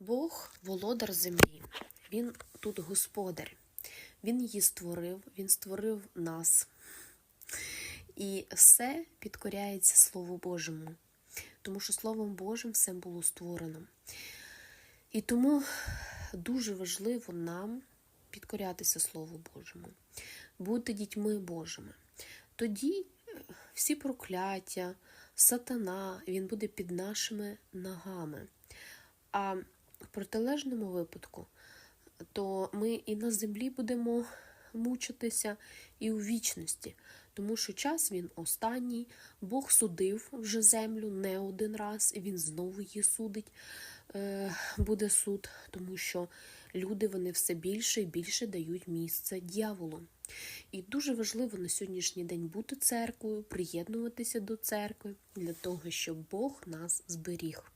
Бог володар землі, Він тут господар. Він її створив, Він створив нас. І все підкоряється Слову Божому, тому що Словом Божим все було створено. І тому дуже важливо нам підкорятися Слову Божому, бути дітьми Божими. Тоді е, всі прокляття, сатана, він буде під нашими ногами. А в протилежному випадку, то ми і на землі будемо мучитися, і у вічності, тому що час він останній, Бог судив вже землю не один раз, і він знову її судить, е, буде суд, тому що люди вони все більше і більше дають місце дьяволу. І дуже важливо на сьогоднішній день бути церквою, приєднуватися до церкви для того, щоб Бог нас зберіг.